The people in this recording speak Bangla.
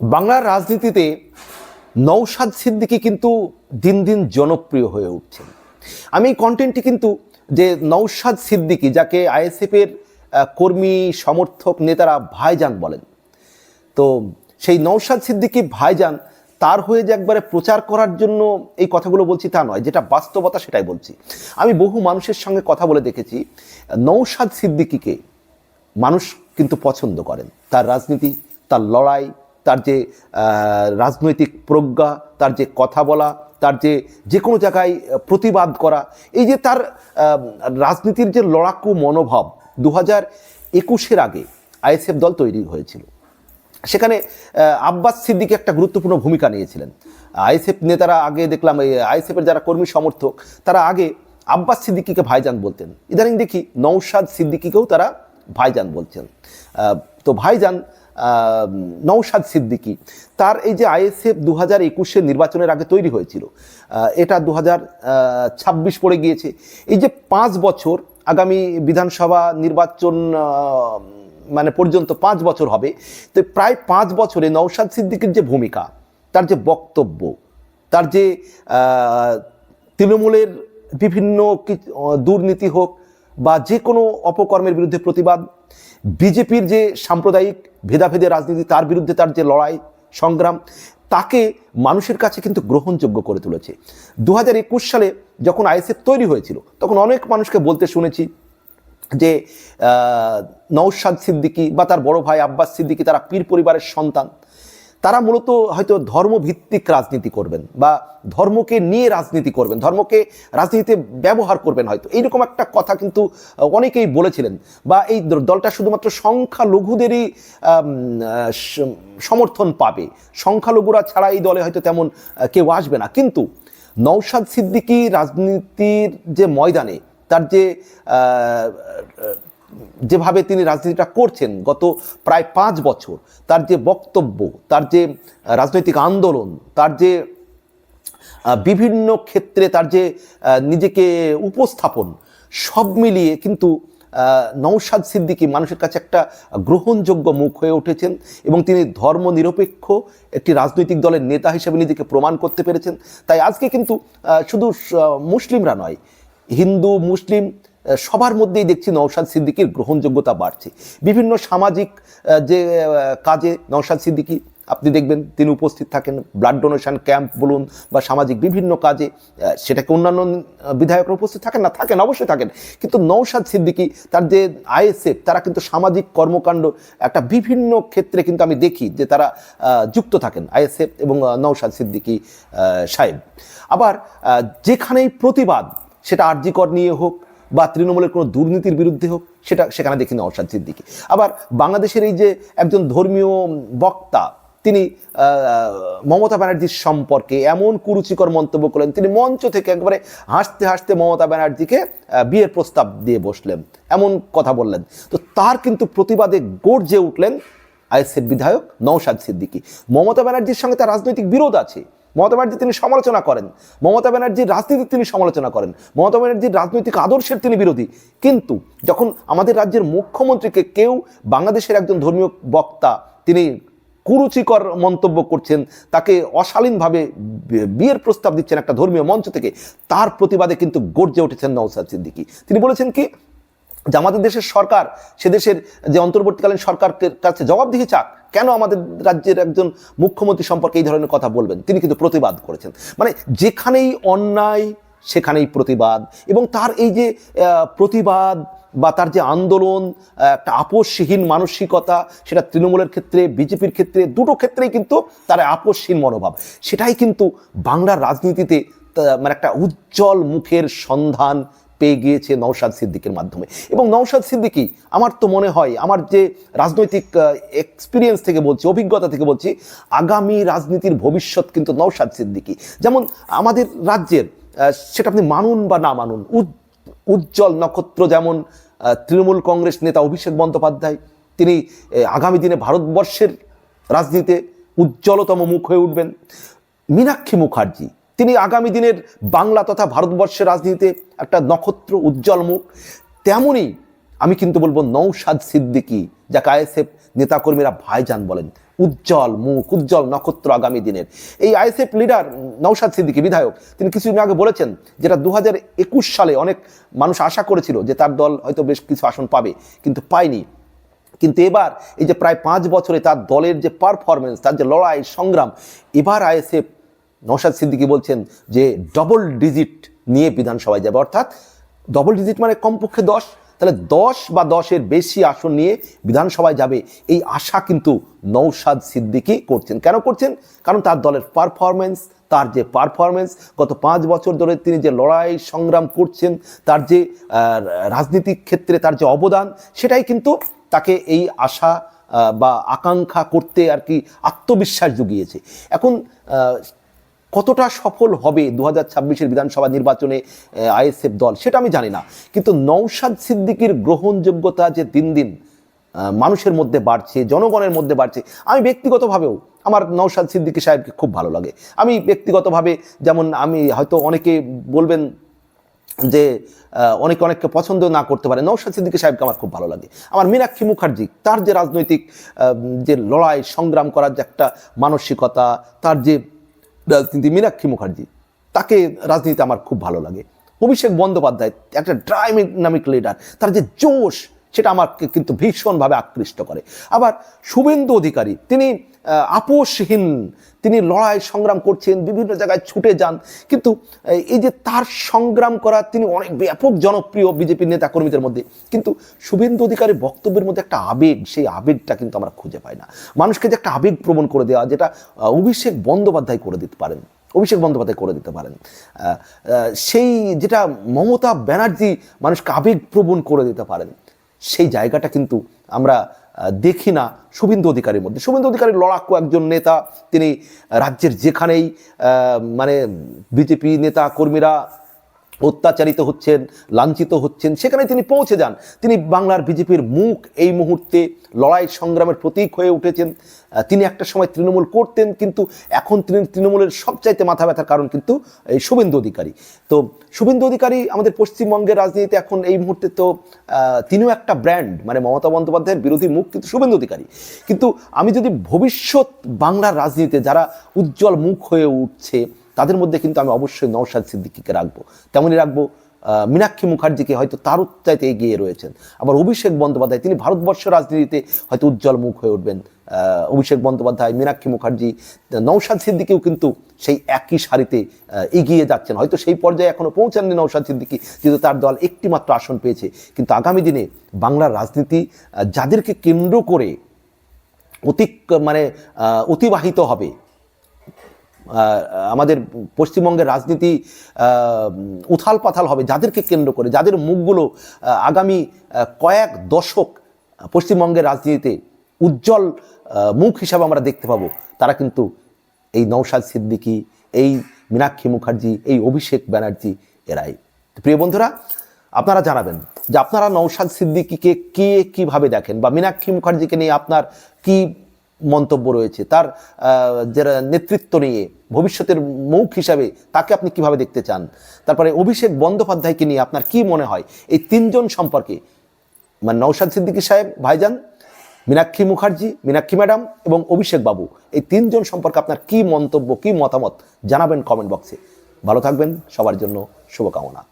বাংলার রাজনীতিতে নৌসাদ সিদ্দিকি কিন্তু দিন দিন জনপ্রিয় হয়ে উঠছেন। আমি এই কন্টেন্টটি কিন্তু যে নৌসাদ সিদ্দিকি, যাকে আইএসএফের কর্মী, সমর্থক নেতারা ভাইজান বলেন, তো সেই নৌসাদ সিদ্দিকি ভাইজান তার হয়ে যে একবারে প্রচার করার জন্য এই কথাগুলো বলছি তা নয়, যেটা বাস্তবতা সেটাই বলছি। আমি বহু মানুষের সঙ্গে কথা বলে দেখেছি নৌসাদ সিদ্দিকিকে মানুষ কিন্তু পছন্দ করেন। তার রাজনীতি, তার লড়াই তার যে রাজনৈতিক প্রজ্ঞা, তার যে কথা বলা, তার যে যে কোনো জায়গায় প্রতিবাদ করা, এই যে তার রাজনীতির যে লড়াকু মনোভাব দু হাজার একুশের আগে আইএসএফ দল তৈরি হয়েছিল। সেখানে আব্বাস সিদ্দিকি একটা গুরুত্বপূর্ণ ভূমিকা নিয়েছিলেন। আইএসএফ নেতারা আগে দেখলাম, এই আইএসএফের যারা কর্মী সমর্থক, তারা আগে আব্বাস সিদ্দিকিকে ভাইজান বলতেন। ইদানিং দেখি নৌসাদ সিদ্দিকিকেও তারা ভাইজান বলছেন। তো ভাইজান নৌসাদ সিদ্দিকি। তার এই যে আইএসএফ দু হাজার একুশের নির্বাচনের আগে তৈরি হয়েছিল এটা দু হাজার ছাব্বিশ পড়ে গিয়েছে। এই যে পাঁচ বছর, আগামী বিধানসভা নির্বাচন মানে পর্যন্ত পাঁচ বছর হবে, তো প্রায় পাঁচ বছরে নৌসাদ সিদ্দিকের যে ভূমিকা, তার যে বক্তব্য, তার যে তৃণমূলের বিভিন্ন দুর্নীতি হোক বা যে কোনো অপকর্মের বিরুদ্ধে প্রতিবাদ বিজেপির যে সাম্প্রদায়িক ভেদাভেদে রাজনীতি, তার বিরুদ্ধে তার যে লড়াই, সংগ্রাম, তাকে মানুষের কাছে কিন্তু গ্রহণযোগ্য করে তুলেছে। দু হাজার একুশ সালে যখন আইএসএফ তৈরি হয়েছিল, তখন অনেক মানুষকে বলতে শুনেছি যে নৌসাদ সিদ্দিকী বা তার বড় ভাই আব্বাস সিদ্দিকি, তারা পীর পরিবারের সন্তান। তারা মূলত হয়তো ধর্মভিত্তিক রাজনীতি করবেন বা ধর্মকে নিয়ে রাজনীতি করবেন, ধর্মকে রাজনীতিতে ব্যবহার করবেন হয়তো। এইরকম একটা কথা কিন্তু অনেকেই বলেছিলেন বা এই দলটা শুধুমাত্র সংখ্যালঘুদেরই সমর্থন পাবে। সংখ্যালঘুরা ছাড়া এই দলে হয়তো তেমন কেউ আসবে না। কিন্তু নওশাদ সিদ্দিকী রাজনীতির যে ময়দানে, তার যে যেভাবে তিনি রাজনীতিটা করছেন গত প্রায় পাঁচ বছর, তার যে বক্তব্য, তার যে রাজনৈতিক আন্দোলন, তার যে বিভিন্ন ক্ষেত্রে তার যে নিজেকে উপস্থাপন, সব মিলিয়ে কিন্তু নওশাদ সিদ্দিকী মানুষের কাছে একটা গ্রহণযোগ্য মুখ হয়ে উঠেছেন এবং তিনি ধর্মনিরপেক্ষ একটি রাজনৈতিক দলের নেতা হিসেবে নিজেকে প্রমাণ করতে পেরেছেন। তাই আজকে কিন্তু শুধু মুসলিমরা নয়, হিন্দু, মুসলিম সবার মধ্যেই দেখছি নওশাদ সিদ্দিকীর গ্রহণযোগ্যতা বাড়ছে। বিভিন্ন সামাজিক যে কাজে নওশাদ সিদ্দিকী, আপনি দেখবেন তিনি উপস্থিত থাকেন ব্লাড ডোনেশন ক্যাম্প বলুন বা সামাজিক বিভিন্ন কাজে সেটাকে অন্যান্য বিধায়করা উপস্থিত থাকেন না, থাকেন, অবশ্যই থাকেন। কিন্তু নৌসাদ সিদ্দিকী, তার যে আইএসএফ, তারা কিন্তু সামাজিক কর্মকাণ্ড একটা বিভিন্ন ক্ষেত্রে কিন্তু আমি দেখি যে তারা যুক্ত থাকেন, আইএসএফ এবং নৌসাদ সিদ্দিকী সাহেব। আবার যেখানেই প্রতিবাদ, সেটা আর্যিকর নিয়ে হোক বা তৃণমূলের কোনো দুর্নীতির বিরুদ্ধে হোক, সেটা সেখানে দেখি নওশাদ সিদ্দিকি আবার বাংলাদেশের এই যে একজন ধর্মীয় বক্তা, তিনি মমতা ব্যানার্জির সম্পর্কে এমন কুরুচিকর মন্তব্য করলেন, তিনি মঞ্চ থেকে একবারে হাসতে হাসতে মমতা ব্যানার্জিকে বিয়ের প্রস্তাব দিয়ে বসলেন, এমন কথা বললেন। তো তার কিন্তু প্রতিবাদে গর্জে উঠলেন আইএসএফ বিধায়ক নওশাদ সিদ্দিকী। মমতা ব্যানার্জির সঙ্গে তার রাজনৈতিক বিরোধ আছে মমতা ব্যানার্জি তিনি সমালোচনা করেন। মমতা ব্যানার্জির রাজনীতির তিনি সমালোচনা করেন। মমতা ব্যানার্জির রাজনৈতিক আদর্শের তিনি বিরোধী। কিন্তু যখন আমাদের রাজ্যের মুখ্যমন্ত্রীকে কেউ বাংলাদেশের একজন ধর্মীয় বক্তা তিনি কুরুচিকর মন্তব্য করছেন, তাকে অশালীনভাবে বিয়ের প্রস্তাব দিচ্ছেন একটা ধর্মীয় মঞ্চ থেকে, তার প্রতিবাদে কিন্তু গর্জে উঠেছেন নওসাদ সিদ্দিকী। তিনি বলেছেন কি যে আমাদের দেশের সরকার, সে দেশের যে অন্তর্বর্তীকালীন সরকারের কাছে জবাবদিহি চাক, কেন আমাদের রাজ্যের একজন মুখ্যমন্ত্রী সম্পর্কে এই ধরনের কথা বলবেন? তিনি কিন্তু প্রতিবাদ করেছেন। মানে যেখানেই অন্যায়, সেখানেই প্রতিবাদ। এবং তার এই যে প্রতিবাদ বা তার যে আন্দোলন একটা আপোষহীন মানসিকতা, সেটা তৃণমূলের ক্ষেত্রে, বিজেপির ক্ষেত্রে, দুটো ক্ষেত্রেই কিন্তু তার আপোষহীন মনোভাব। সেটাই কিন্তু বাংলার রাজনীতিতে মানে একটা উজ্জ্বল মুখের সন্ধান পেয়ে গিয়েছে নওশাদ সিদ্দিকের মাধ্যমে। এবং নওশাদ সিদ্দিকি, আমার তো মনে হয়, আমার যে রাজনৈতিক এক্সপিরিয়েন্স থেকে বলছি, অভিজ্ঞতা থেকে বলছি, আগামী রাজনীতির ভবিষ্যৎ কিন্তু নওশাদ সিদ্দিকি। যেমন আমাদের রাজ্যের সেটা আপনি মানুন বা না মানুন উজ্জ্বল নক্ষত্র যেমন তৃণমূল কংগ্রেস নেতা অভিষেক বন্দ্যোপাধ্যায়, তিনি আগামী দিনে ভারতবর্ষের রাজনীতিতে উজ্জ্বলতম মুখ হয়ে উঠবেন। মীনাক্ষী মুখার্জি তিনি আগামী দিনের বাংলা তথা ভারতবর্ষের রাজনীতিতে একটা নক্ষত্র উজ্জ্বল মুখ। তেমনই আমি কিন্তু বলব নৌসাদ সিদ্দিকী, যাকে আইএসএফ নেতাকর্মীরা ভাইজান বলেন। উজ্জ্বল মুখ, উজ্জ্বল নক্ষত্র আগামী দিনের। এই আইএসএফ লিডার নৌশাদ সিদ্দিকী, বিধায়ক, তিনি কিছুদিন আগে বলেছেন যেটা দু একুশ সালে অনেক মানুষ আশা করেছিল যে তার দল হয়তো বেশ কিছু আসন পাবে, কিন্তু পায়নি। কিন্তু এবার এই যে প্রায় পাঁচ বছরে তার দলের যে পারফরমেন্স তার যে লড়াই, সংগ্রাম, এবার আইএসএফ নৌশাদ সিদ্দিকী বলছেন যে ডবল ডিজিট নিয়ে বিধানসভায় যাবে। অর্থাৎ ডবল ডিজিট মানে কমপক্ষে দশ। তাহলে দশ বা দশের বেশি আসন নিয়ে বিধানসভায় যাবে এই আশা কিন্তু নৌশাদ সিদ্দিকী করছেন। কেন করছেন? কারণ তার দলের পারফরমেন্স তার যে পারফরমেন্স গত পাঁচ বছর ধরে তিনি যে লড়াই সংগ্রাম করছেন, তার যে রাজনীতিক ক্ষেত্রে তার যে অবদান, সেটাই কিন্তু তাকে এই আশা বা আকাঙ্ক্ষা করতে আর কি আত্মবিশ্বাস জুগিয়েছে। এখন কতটা সফল হবে দু হাজার ছাব্বিশের বিধানসভা নির্বাচনে আইএসএফ দল, সেটা আমি জানি না। কিন্তু নৌশাদ সিদ্দিকির গ্রহণযোগ্যতা যে দিন দিন মানুষের মধ্যে বাড়ছে, জনগণের মধ্যে বাড়ছে, আমি ব্যক্তিগতভাবেও আমার নৌশাদ সিদ্দিকী সাহেবকে খুব ভালো লাগে। আমি ব্যক্তিগতভাবে যেমন আমি হয়তো অনেকে বলবেন যে অনেকে অনেককে পছন্দ না করতে পারে নৌশাদ সিদ্দিকী সাহেবকে আমার খুব ভালো লাগে। আমার মীনাক্ষী মুখার্জি, তার যে রাজনৈতিক যে লড়াই, সংগ্রাম করার যে একটা মানসিকতা, তার যে রাজনীতি মীনাক্ষী মুখার্জি, তাকে রাজনীতি আমার খুব ভালো লাগে। অভিষেক বন্দ্যোপাধ্যায়, একটা ডাইনামিক লিডার তার যে জোশ সেটা আমাকে কিন্তু ভীষণভাবে আকৃষ্ট করে। আবার শুভেন্দু অধিকারী, তিনি আপোষহীন, তিনি লড়াই সংগ্রাম করছেন, বিভিন্ন জায়গায় ছুটে যান, কিন্তু এই যে তার সংগ্রাম করা, তিনি অনেক ব্যাপক জনপ্রিয় বিজেপির নেতা কর্মীদের মধ্যে। কিন্তু শুভেন্দু অধিকারীর বক্তব্যের মধ্যে একটা আবেগ, সেই আবেগটা কিন্তু আমরা খুঁজে পাই না। মানুষকে যে একটা আবেগ প্রবণ করে দেওয়া, যেটা অভিষেক বন্দ্যোপাধ্যায় করে দিতে পারেন, অভিষেক বন্দ্যোপাধ্যায় করে দিতে পারেন সেই যেটা মমতা ব্যানার্জি মানুষকে আবেগপ্রবণ করে দিতে পারেন। সেই জায়গাটা কিন্তু আমরা দেখি না শুভেন্দু অধিকারীর মধ্যে। শুভেন্দু অধিকারীর লড়াকু একজন নেতা, তিনি রাজ্যের যেখানেই মানে বিজেপি নেতা কর্মীরা অত্যাচারিত হচ্ছেন, লাঞ্ছিত হচ্ছেন, সেখানে তিনি পৌঁছে যান। তিনি বাংলার বিজেপির মুখ এই মুহূর্তে লড়াই সংগ্রামের প্রতীক হয়ে উঠেছেন। তিনি একটা সময় তৃণমূল করতেন, কিন্তু এখন তিনি তৃণমূলের সবচাইতে মাথা ব্যথার কারণ কিন্তু এই শুভেন্দু অধিকারী। তো শুভেন্দু অধিকারী আমাদের পশ্চিমবঙ্গের রাজনীতিতে এখন এই মুহূর্তে তো তিনিও একটা ব্র্যান্ড মানে মমতা বন্দ্যোপাধ্যায়ের বিরোধী মুখ কিন্তু শুভেন্দু অধিকারী। কিন্তু আমি যদি ভবিষ্যৎ বাংলার রাজনীতিতে যারা উজ্জ্বল মুখ হয়ে উঠছে তাদের মধ্যে কিন্তু আমি অবশ্যই নওশাদ সিদ্দিকিকে রাখব। তেমনই রাখব মীনাক্ষী মুখার্জিকে হয়তো তার চাইতে এগিয়ে রয়েছেন। আবার অভিষেক বন্দ্যোপাধ্যায়, তিনি ভারতবর্ষ রাজনীতিতে হয়তো উজ্জ্বল মুখ হয়ে উঠবেন। অভিষেক বন্দ্যোপাধ্যায়, মীনাক্ষী মুখার্জি নৌশাদ সিদ্দিকিও কিন্তু সেই একই সারিতে এগিয়ে যাচ্ছেন। হয়তো সেই পর্যায়ে এখনও পৌঁছাননি নৌশাদ সিদ্দিকি, কিন্তু তার দল একটি মাত্র আসন পেয়েছে। কিন্তু আগামী দিনে বাংলার রাজনীতি যাদেরকে কেন্দ্র করে অতি মানে অতিবাহিত হবে আমাদের পশ্চিমবঙ্গের রাজনীতি উথাল পাথাল হবে যাদেরকে কেন্দ্র করে, যাদের মুখগুলো আগামী কয়েক দশক পশ্চিমবঙ্গের রাজনীতিতে উজ্জ্বল মুখ হিসাবে আমরা দেখতে পাবো, তারা কিন্তু এই নৌশাদ সিদ্দিকী, এই মীনাক্ষী মুখার্জি, এই অভিষেক ব্যানার্জি এরাই। প্রিয় বন্ধুরা, আপনারা জানাবেন যে আপনারা নৌশাদ সিদ্দিকিকে কে কীভাবে দেখেন বা মীনাক্ষী মুখার্জিকে নিয়ে আপনার কি মন্তব্য রয়েছে, তার যারা নেতৃত্ব নিয়ে, ভবিষ্যতের মুখ হিসাবে তাকে আপনি কীভাবে দেখতে চান? তারপরে অভিষেক বন্দ্যোপাধ্যায়কে নিয়ে আপনার কি মনে হয়? এই তিনজন সম্পর্কে মানে নৌশাদ সিদ্দিকী সাহেব, ভাইজান, মীনাক্ষী মুখার্জি, মীনাক্ষী ম্যাডাম এবং অভিষেক বাবু, এই তিনজন সম্পর্কে আপনার কি মন্তব্য, কি মতামত? জানাবেন কমেন্ট বক্সে। ভালো থাকবেন, সবার জন্য শুভকামনা।